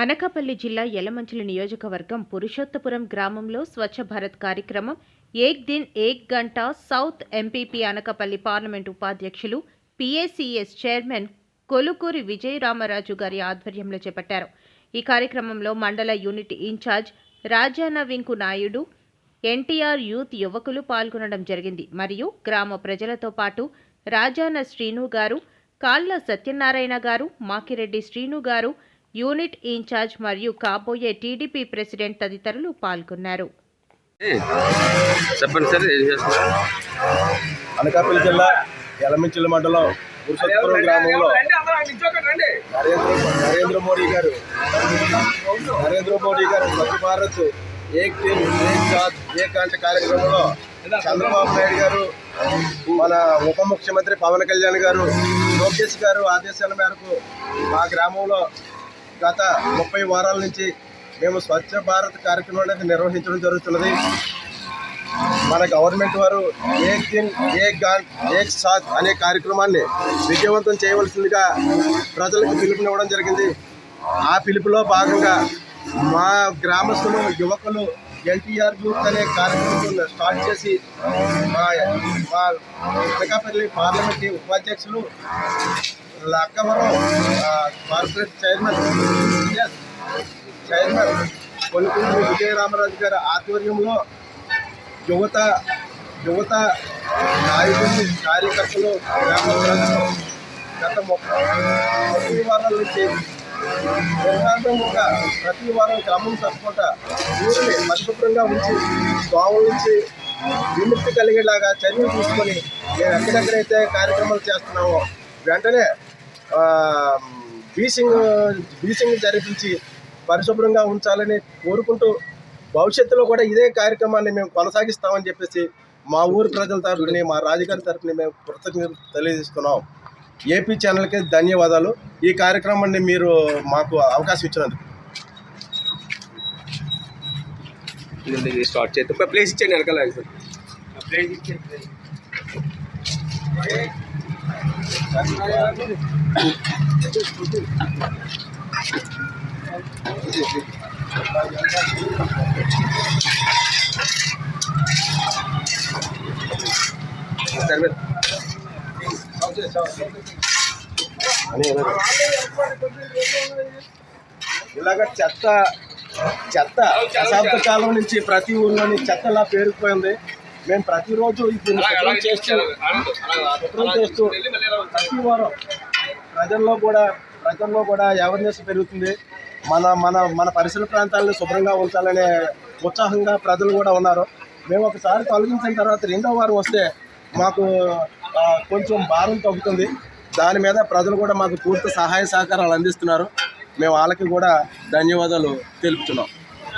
అనకాపల్లి జిల్లా యలమంచిలి నియోజకవర్గం పురుషోత్తపురం గ్రామంలో స్వచ్ఛ భారత్ కార్యక్రమం ఏక్ దిన్ ఏక్ గంట సౌత్ ఎంపీపీ అనకాపల్లి పార్లమెంట్ ఉపాధ్యక్షులు పిఏసిఎస్ చైర్మన్ కొలుకూరి విజయరామరాజు గారి ఆధ్వర్యంలో చేపట్టారు. ఈ కార్యక్రమంలో మండల unit in-charge Rajana Venku Naidu NTR youth యువకులు పాల్గొనడం జరిగింది. మరియు గ్రామ ప్రజలతో పాటు రాజాన శ్రీను గారు కాళ్ళ సత్యనారాయణ గారు మాకిరెడ్డి శ్రీను గారు యూనిట్ ఇన్ఛార్జ్ మరియు కాబోయే టీడీపీ ప్రెసిడెంట్ తదితరులు పాల్గొన్నారు. అనకాపల్లి జిల్లా యలమంచిలి మండలం పురుషోత్తపురం గ్రామంలో నరేంద్ర నరేంద్ర మోడీ గారు నరేంద్ర మోడీ గారు స్వచ్ఛ భారత్ ఏక్ టీమ్ ఏక్ సాత్ ఏక్ అంటే కార్యక్రమంలో చంద్రబాబు నాయుడు గారు మన ఉప ముఖ్యమంత్రి పవన్ కళ్యాణ్ గారు లోకేష్ గారు ఆదేశాల మేరకు మా గ్రామంలో గత ముప్పై వారాల నుంచి మేము స్వచ్ఛ భారత్ కార్యక్రమం అనేది నిర్వహించడం జరుగుతున్నది. మన గవర్నమెంట్ వారు ఏక్ దిన్ ఏక్ గాన్ ఏక్ సాత్ అనే కార్యక్రమాన్ని విజయవంతం చేయవలసిందిగా ప్రజలకు పిలుపునివ్వడం జరిగింది. ఆ పిలుపులో భాగంగా మా గ్రామస్తులు యువకులు ఎన్టీఆర్ గ్రూప్ అనే కార్యక్రమం స్టార్ట్ చేసి మా మా అనకాపల్లి పార్లమెంట్ ఉపాధ్యక్షులు లక్కవరం కార్పొరేట్ చైర్మన్ ఎస్, చైర్మన్ కొలుకుంట్రి విజయ రామరాజు గారి ఆధ్వర్యంలో యువత యువత నాయకులు కార్యకర్తలు గత ప్రతి వారాల నుంచి నిర్ధారణంగా ప్రతి వారం క్రమం తప్పకుండా ఊరిని పరిశుభ్రంగా ఉంచి దోమల నుంచి విముక్తి కలిగేలాగా చర్యలు తీసుకొని మేము ఎక్కడెక్కడైతే కార్యక్రమాలు చేస్తున్నామో వెంటనే బీసింగ్ బీసింగ్ జరిపించి పరిశుభ్రంగా ఉంచాలని కోరుకుంటూ భవిష్యత్తులో కూడా ఇదే కార్యక్రమాన్ని మేము కొనసాగిస్తామని చెప్పేసి మా ఊరు ప్రజల తరఫుని మా రాజుగారి తరఫుని మేము కృతజ్ఞతలు తెలియజేస్తున్నాం. ఏపీ ఛానల్కి ధన్యవాదాలు. ఈ కార్యక్రమాన్ని మీరు మాకు అవకాశం ఇచ్చినందుకు. స్టార్ట్ చేస్తే ప్లేస్ ఇచ్చేయండి వెనకాల సార్ సార్ మీరు ఇలాగ చెత్త చెత్త దశాబ్ద కాలం నుంచి ప్రతి ఊర్లోని చెత్తలా పేరుకుపోయింది. మేము ప్రతిరోజు దీన్ని శుభ్రం చేస్తూ శుభ్రం చేస్తూ ప్రతి వారం ప్రజల్లో కూడా ప్రజల్లో కూడా అవేర్నెస్ పెరుగుతుంది. మన మన మన పరిసర ప్రాంతాలను శుభ్రంగా ఉంచాలనే ఉత్సాహంగా ప్రజలు కూడా ఉన్నారు. మేము ఒకసారి తొలగించిన తర్వాత రెండో వారం వస్తే మాకు కొంచెం భారం తగ్గుతుంది. దాని మీద ప్రజలు కూడా మాకు పూర్తి సహాయ సహకారాలు అందిస్తున్నారు. మేము వాళ్ళకి కూడా ధన్యవాదాలు తెలుపుతున్నాం.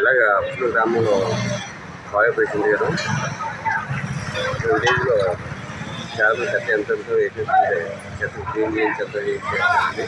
ఇలాగా గ్రామంలో గారు విలేజ్లో చాలా చెత్త ఎంత ఉంటుందో వేసేస్తుంటే చెత్త క్లీన్ చేసి చెత్త వేసేస్తుంది